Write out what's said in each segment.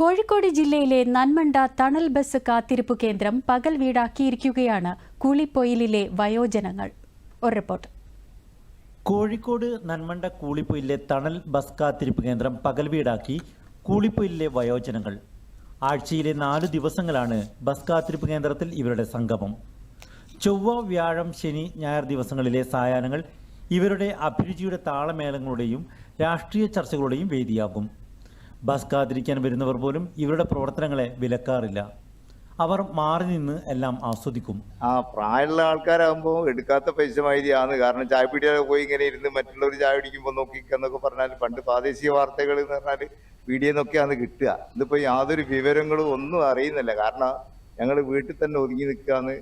കോഴിക്കോട് ജില്ലയിലെ നന്മണ്ട തണൽ ബസ് കാത്തിരിപ്പ് കേന്ദ്രം പകൽ വീടാക്കിയിരിക്കുകയാണ് കൂളിപ്പൊയിലിലെ വയോജനങ്ങൾ. ഒരു റിപ്പോർട്ട്. കോഴിക്കോട് നന്മണ്ട കൂളിപ്പൊയിലെ തണൽ ബസ് കാത്തിരിപ്പ് കേന്ദ്രം പകൽ വീടാക്കി കൂളിപ്പൊയിലിലെ വയോജനങ്ങൾ. ആഴ്ചയിലെ നാല് ദിവസങ്ങളാണ് ബസ് കാത്തിരിപ്പ് കേന്ദ്രത്തിൽ ഇവരുടെ സംഗമം. ചൊവ്വ വ്യാഴം ശനി ഞായർ ദിവസങ്ങളിലെ സായാഹ്നങ്ങൾ ഇവരുടെ അഭിരുചിയുടെ താളമേളങ്ങളുടെയും രാഷ്ട്രീയ ചർച്ചകളുടെയും വേദിയാകും. ബസ് കാത്തിരിക്കാൻ വരുന്നവർ പോലും ഇവരുടെ പ്രവർത്തനങ്ങളെ വിലക്കാറില്ല. അവർ മാറി നിന്ന് എല്ലാം ആസ്വദിക്കും. ആ പ്രായമുള്ള ആൾക്കാരാകുമ്പോൾ എടുക്കാത്ത പൈസ മാതിരിയാണ്. കാരണം ചായ പീടിയൊക്കെ പോയി ഇങ്ങനെ ഇരുന്ന് മറ്റുള്ളവർ ചായ കുടിക്കുമ്പോൾ നോക്കിക്കെന്നൊക്കെ പറഞ്ഞാൽ പണ്ട് പ്രാദേശിക വാർത്തകൾ എന്ന് പറഞ്ഞാൽ പീടിയിൽ നിന്നൊക്കെയാണ് കിട്ടുക. ഇന്നിപ്പോൾ യാതൊരു വിവരങ്ങളും ഒന്നും അറിയുന്നില്ല. കാരണം ഞങ്ങൾ വീട്ടിൽ തന്നെ ഒതുങ്ങി നിൽക്കുകയാണ്.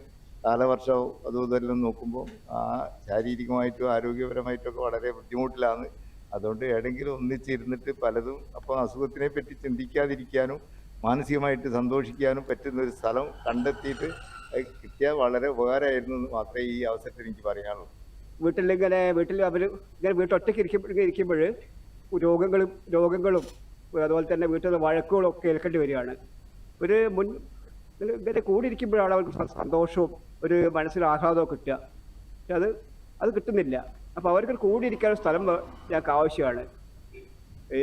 കാലവർഷവും അതും ഇതെല്ലാം നോക്കുമ്പോൾ ആ ശാരീരികമായിട്ടും ആരോഗ്യപരമായിട്ടും ഒക്കെ വളരെ ബുദ്ധിമുട്ടിലാണ്. അതുകൊണ്ട് ഏടെങ്കിലും ഒന്നിച്ചിരുന്നിട്ട് പലതും അപ്പോൾ അസുഖത്തിനെ പറ്റി ചിന്തിക്കാതിരിക്കാനും മാനസികമായിട്ട് സന്തോഷിക്കാനും പറ്റുന്ന ഒരു സ്ഥലം കണ്ടെത്തിയിട്ട് കിട്ടിയാൽ വളരെ ഉപകാരമായിരുന്നു എന്ന് മാത്രമേ ഈ അവസരത്തിൽ എനിക്ക് പറയാനുള്ളൂ. വീട്ടിലിങ്ങനെ വീട്ടിൽ അവർ ഇങ്ങനെ വീട്ടൊറ്റയ്ക്ക് ഇരിക്കുമ്പോൾ ഇരിക്കുമ്പോൾ രോഗങ്ങളും രോഗങ്ങളും അതുപോലെ തന്നെ വീട്ടിലെ വഴക്കുകളും ഒക്കെ ഏൽക്കേണ്ടി വരികയാണ്. ഒരു മുൻ ഇങ്ങനെ കൂടി കൂടിയിരിക്കുമ്പോഴാണ് അവർക്ക് സന്തോഷവും ഒരു മനസ്സിൽ ആഹ്ലാദവും കിട്ടുക. പക്ഷെ അത് അത് കിട്ടുന്നില്ല. അപ്പോൾ അവർക്ക് കൂടിയിരിക്കാൻ സ്ഥലം ഞങ്ങൾക്ക് ആവശ്യമാണ്. ഈ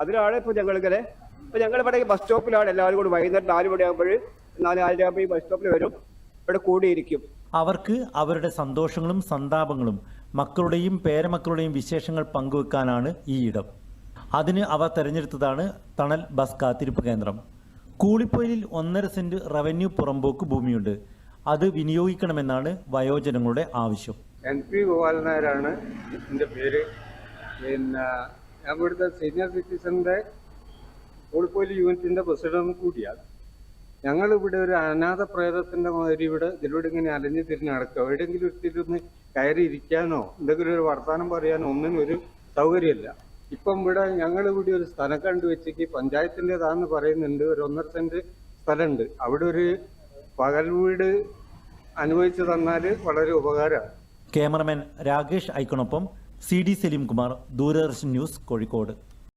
അതിനാണ് ഇപ്പോൾ ഞങ്ങളിങ്ങനെ ഇപ്പോൾ ഞങ്ങളിവിടെ ബസ് സ്റ്റോപ്പിലാണ് എല്ലാവരും കൂടി വൈകുന്നേരം നാല് മണിയാകുമ്പോൾ നാല് നാലരയാകുമ്പോൾ ഈ ബസ് സ്റ്റോപ്പിൽ വരും. ഇവിടെ കൂടിയിരിക്കും. അവർക്ക് അവരുടെ സന്തോഷങ്ങളും സന്താപങ്ങളും മക്കളുടെയും പേരമക്കളുടെയും വിശേഷങ്ങൾ പങ്കുവെക്കാനാണ് ഈ ഇടം. അതിന് അവ തെരഞ്ഞെടുത്തതാണ് തണൽ ബസ് കാത്തിരിപ്പ് കേന്ദ്രം. കൂളിപ്പൊയിലിൽ ഒന്നര സെന്റ് റവന്യൂ പുറമ്പോക്ക് ഭൂമിയുണ്ട്. അത് വിനിയോഗിക്കണമെന്നാണ് വയോജനങ്ങളുടെ ആവശ്യം. എൻ പി ഗോപാലൻ നായരാണ് എന്റെ പേര്. പിന്നെ ഞാൻ ഇവിടുത്തെ സീനിയർ സിറ്റിസന്റെ കോഴിപ്പോലി യൂണിറ്റിന്റെ പ്രസിഡന്റ് കൂടിയാണ്. ഞങ്ങൾ ഇവിടെ ഒരു അനാഥ പ്രേതത്തിന്റെ മാതിരി ഇവിടെ ഇതിലൂടെ ഇങ്ങനെ അലഞ്ഞു തിരിഞ്ഞ് നടക്കുക. എവിടെയെങ്കിലും ഒത്തിരി കയറി ഇരിക്കാനോ എന്തെങ്കിലും ഒരു വർത്തമാനം പറയാനോ ഒന്നിനും ഒരു സൗകര്യമില്ല. ഇപ്പം ഇവിടെ ഞങ്ങൾ ഇവിടെ ഒരു സ്ഥലം കണ്ടു വെച്ചേക്ക്. പഞ്ചായത്തിന്റെതാന്ന് പറയുന്നുണ്ട്. ഒരു ഒന്നര സെന്റ് സ്ഥലമുണ്ട്. അവിടെ ഒരു പകൽ വീട് അനുവദിച്ചു തന്നാൽ വളരെ ഉപകാരമാണ്. Cameraman Rakesh ഐക്കണൊപ്പം C D Saleemkumar Doordarshan news Kozhikode